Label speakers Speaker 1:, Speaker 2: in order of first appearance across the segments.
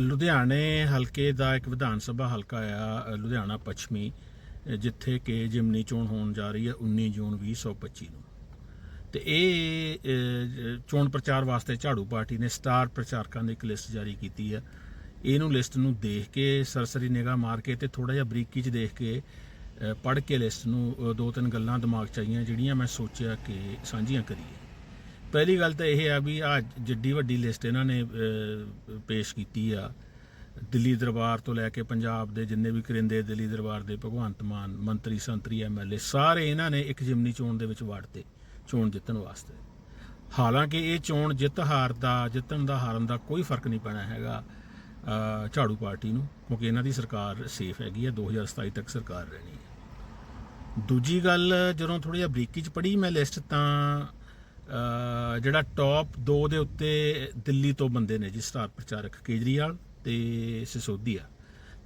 Speaker 1: ਲੁਧਿਆਣੇ ਹਲਕੇ ਦਾ ਇੱਕ ਵਿਧਾਨ ਸਭਾ ਹਲਕਾ ਆ ਲੁਧਿਆਣਾ ਪੱਛਮੀ ਜਿੱਥੇ ਕਿ ਜਿਮਨੀ ਚੋਣ ਹੋਣ ਜਾ ਰਹੀ ਹੈ 19 ਜੂਨ 2025 ਨੂੰ। ਤੇ ਇਹ ਚੋਣ ਪ੍ਰਚਾਰ ਵਾਸਤੇ ਝਾੜੂ ਪਾਰਟੀ ਨੇ ਸਟਾਰ ਪ੍ਰਚਾਰਕਾਂ ਦੀ ਇੱਕ ਲਿਸਟ ਜਾਰੀ ਕੀਤੀ ਹੈ। ਇਹਨੂੰ ਲਿਸਟ ਨੂੰ ਦੇਖ ਕੇ, ਸਰਸਰੀ ਨਿਗਾਹ ਮਾਰ ਕੇ ਤੇ ਥੋੜਾ ਜਿਹਾ ਬਰੀਕੀ ਚ ਦੇਖ ਕੇ ਪੜ੍ਹ ਕੇ ਲਿਸਟ ਨੂੰ ਦੋ ਤਿੰਨ ਗੱਲਾਂ ਦਿਮਾਗ ਚ ਆਈਆਂ ਜਿਹੜੀਆਂ ਮੈਂ ਸੋਚਿਆ ਕਿ ਸਾਂਝੀਆਂ ਕਰੀਏ। ਪਹਿਲੀ ਗੱਲ ਤਾਂ ਇਹ ਆ ਵੀ ਆ ਜਿੱਡੀ ਵੱਡੀ ਲਿਸਟ ਇਹਨਾਂ ਨੇ ਪੇਸ਼ ਕੀਤੀ ਆ। ਦਿੱਲੀ ਦਰਬਾਰ ਤੋਂ ਲੈ ਕੇ ਪੰਜਾਬ ਦੇ ਜਿੰਨੇ ਵੀ ਕਰਿੰਦੇ, ਦਿੱਲੀ ਦਰਬਾਰ ਦੇ ਭਗਵੰਤ ਮਾਨ, ਮੰਤਰੀ, ਸੰਤਰੀ ਐਮਐਲਏ ਸਾਰੇ ਇਹਨਾਂ ਨੇ ਇੱਕ ਜਿਮਨੀ ਚੋਣ ਦੇ ਵਿੱਚ ਵਾੜਤੇ ਚੋਣ ਜਿੱਤਣ ਵਾਸਤੇ। ਹਾਲਾਂਕਿ ਇਹ ਚੋਣ ਜਿੱਤ ਹਾਰ ਦਾ, ਜਿੱਤਣ ਦਾ ਹਾਰਨ ਦਾ ਕੋਈ ਫ਼ਰਕ ਨਹੀਂ ਪੈਣਾ ਹੈਗਾ ਝਾੜੂ ਪਾਰਟੀ ਨੂੰ, ਕਿਉਂਕਿ ਇਹਨਾਂ ਦੀ ਸਰਕਾਰ ਸੇਫ ਹੈਗੀ ਹੈ 2027 ਤੱਕ ਸਰਕਾਰ ਰਹਿਣੀ ਹੈ ਦੂਜੀ ਗੱਲ, ਜਦੋਂ ਥੋੜੀ ਜਿਹਾ ਬਰੀਕੀ ਚ ਪੜੀ ਮੈਂ ਲਿਸਟ, ਤਾਂ ਜਿਹੜਾ ਟੌਪ 2 ਦੇ ਉੱਤੇ ਦਿੱਲੀ ਤੋਂ ਬੰਦੇ ਨੇ ਜੀ, ਸਟਾਰ ਪ੍ਰਚਾਰਕ ਕੇਜਰੀਵਾਲ ਤੇ ਸਿਸੋਦੀਆ।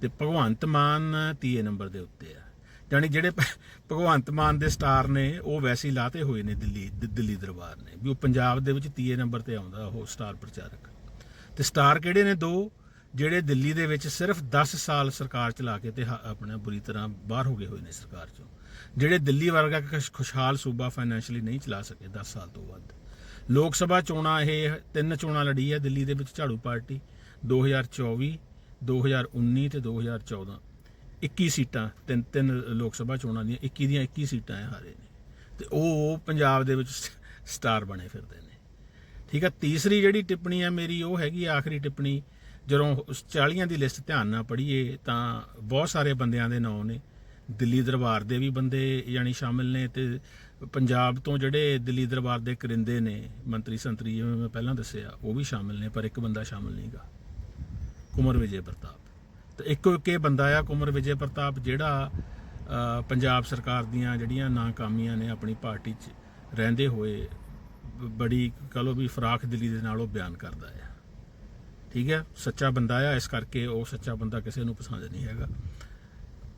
Speaker 1: ਤੇ ਭਗਵੰਤ ਮਾਨ ਤੀਏ ਨੰਬਰ ਦੇ ਉੱਤੇ ਆ। ਯਾਨੀ ਜਿਹੜੇ ਭ- ਭਗਵੰਤ ਮਾਨ ਦੇ ਸਟਾਰ ਨੇ, ਉਹ ਵੈਸੇ ਹੀ ਲਾਤੇ ਹੋਏ ਨੇ ਦਿੱਲੀ ਦਿੱਲੀ ਦਰਬਾਰ ਨੇ, ਵੀ ਉਹ ਪੰਜਾਬ ਦੇ ਵਿੱਚ ਤੀਏ ਨੰਬਰ ਤੇ ਆਉਂਦਾ, ਉਹ ਸਟਾਰ ਪ੍ਰਚਾਰਕ। ਤੇ ਸਟਾਰ ਕਿਹੜੇ ਨੇ ਦੋ? ਜਿਹੜੇ ਦਿੱਲੀ ਦੇ ਵਿੱਚ ਸਿਰਫ 10 ਸਾਲ ਸਰਕਾਰ ਚਲਾ ਕੇ ਤੇ ਹ- ਆਪਣਾ ਬੁਰੀ ਤਰ੍ਹਾਂ ਬਾਹਰ ਹੋ ਗਏ ਹੋਏ ਨੇ ਸਰਕਾਰ ਚੋਂ। ਜਿਹੜੇ ਦਿੱਲੀ ਵਰਗਾ ਖੁਸ਼- ਖੁਸ਼ਹਾਲ ਸੂਬਾ ਫਾਈਨੈਂਸ਼ਲੀ ਨਹੀਂ ਚਲਾ ਸਕੇ 10 ਸਾਲ ਤੋਂ ਵੱਧ। ਲੋਕ ਸਭਾ ਚੋਣਾਂ, ਇਹ ਤਿੰਨ ਚੋਣਾਂ ਲੜੀ ਹੈ, ਦਿੱਲੀ ਦੇ ਵਿੱਚ ਝਾੜੂ ਪਾਰਟੀ 2024 2019 ਤੇ 2014 21 ਸੀਟਾਂ, ਤਿੰਨ ਤਿੰਨ ਲੋਕ ਸਭਾ ਚੋਣਾਂ ਦੀਆਂ 21 ਦੀਆਂ 21 ਸੀਟਾਂ ਇਹ ਹਾਰੇ ਨੇ। ਤੇ ਉਹ ਪੰਜਾਬ ਦੇ ਵਿੱਚ ਸਟਾਰ ਬਣੇ ਫਿਰਦੇ ਨੇ। ਠੀਕ ਹੈ ਤੀਸਰੀ ਜਿਹੜੀ ਟਿੱਪਣੀ ਹੈ ਮੇਰੀ, ਉਹ ਹੈਗੀ ਆਖਰੀ ਟਿੱਪਣੀ। ਜਦੋਂ ਉਸ 40 ਦੀ ਲਿਸਟ ਧਿਆਨ ਨਾਲ ਪੜ੍ਹੀਏ, ਤਾਂ ਬਹੁਤ ਸਾਰੇ ਬੰਦਿਆਂ ਦੇ ਨਾਂ ਨੇ। ਦਿੱਲੀ ਦਰਬਾਰ ਦੇ ਵੀ ਬੰਦੇ ਯਾਨੀ ਸ਼ਾਮਿਲ ਨੇ ਤੇ ਪੰਜਾਬ ਤੋਂ ਜਿਹੜੇ ਦਿੱਲੀ ਦਰਬਾਰ ਦੇ ਕਰਿੰਦੇ ਨੇ, ਮੰਤਰੀ ਸੰਤਰੀ, ਜਿਵੇਂ ਮੈਂ ਪਹਿਲਾਂ ਦੱਸਿਆ, ਉਹ ਵੀ ਸ਼ਾਮਿਲ ਨੇ, ਪਰ ਇੱਕ ਬੰਦਾ ਸ਼ਾਮਿਲ ਨਹੀਂਗਾ ਕੁਮਰ ਵਿਜੇ ਪ੍ਰਤਾਪ। ਤੇ ਇੱਕੋ ਇੱਕ ਇਹ ਬੰਦਾ ਆ, ਕੁਮਰ ਵਿਜੇ ਪ੍ਰਤਾਪ, ਜਿਹੜਾ ਪੰਜਾਬ ਸਰਕਾਰ ਦੀਆਂ ਜਿਹੜੀਆਂ ਨਾਕਾਮੀਆਂ ਨੇ ਆਪਣੀ ਪਾਰਟੀ 'ਚ ਰਹਿੰਦੇ ਹੋਏ, ਬੜੀ ਕਹ ਲਓ ਵੀ ਫਰਾਖ ਦਿੱਲੀ ਦੇ ਨਾਲ ਉਹ ਬਿਆਨ ਕਰਦਾ ਆ। ਠੀਕ ਹੈ ਸੱਚਾ ਬੰਦਾ ਆ, ਇਸ ਕਰਕੇ ਉਹ ਸੱਚਾ ਬੰਦਾ ਕਿਸੇ ਨੂੰ ਪਸੰਦ ਨਹੀਂ ਹੈਗਾ।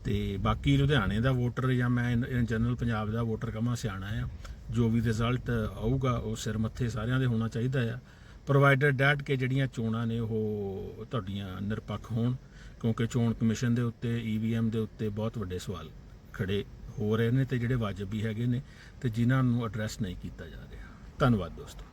Speaker 1: ਤੇ ਬਾਕੀ ਲੁਧਿਆਣੇ ਦਾ ਵੋਟਰ ਜਾਂ ਮੈਂ ਇਨ ਜਨਰਲ ਪੰਜਾਬ ਦਾ ਵੋਟਰ ਕਮਾ ਸਿਆਣਾ ਆ, ਜੋ ਵੀ ਰਿਜ਼ਲਟ ਆਊਗਾ ਉਹ ਸਿਰ ਮੱਥੇ ਸਾਰਿਆਂ ਦੇ ਹੋਣਾ ਚਾਹੀਦਾ ਆ। ਪ੍ਰੋਵਾਈਡਰ ਡੈਟ ਕੇ ਜਿਹੜੀਆਂ ਚੋਣਾਂ ਨੇ ਉਹ ਤੁਹਾਡੀਆਂ ਨਿਰਪੱਖ ਹੋਣ, ਕਿਉਂਕਿ ਚੋਣ ਕਮਿਸ਼ਨ ਦੇ ਉੱਤੇ ਈਵੀਐਮ ਦੇ ਉੱਤੇ ਬਹੁਤ ਵੱਡੇ ਸਵਾਲ ਖੜੇ ਹੋ ਰਹੇ ਨੇ ਤੇ ਜਿਹੜੇ ਵਾਜਬ ਵੀ ਹੈਗੇ ਨੇ ਤੇ ਜਿਨ੍ਹਾਂ ਨੂੰ ਐਡਰੈਸ ਨਹੀਂ ਕੀਤਾ ਜਾ ਰਿਹਾ। ਧੰਨਵਾਦ ਦੋਸਤੋ।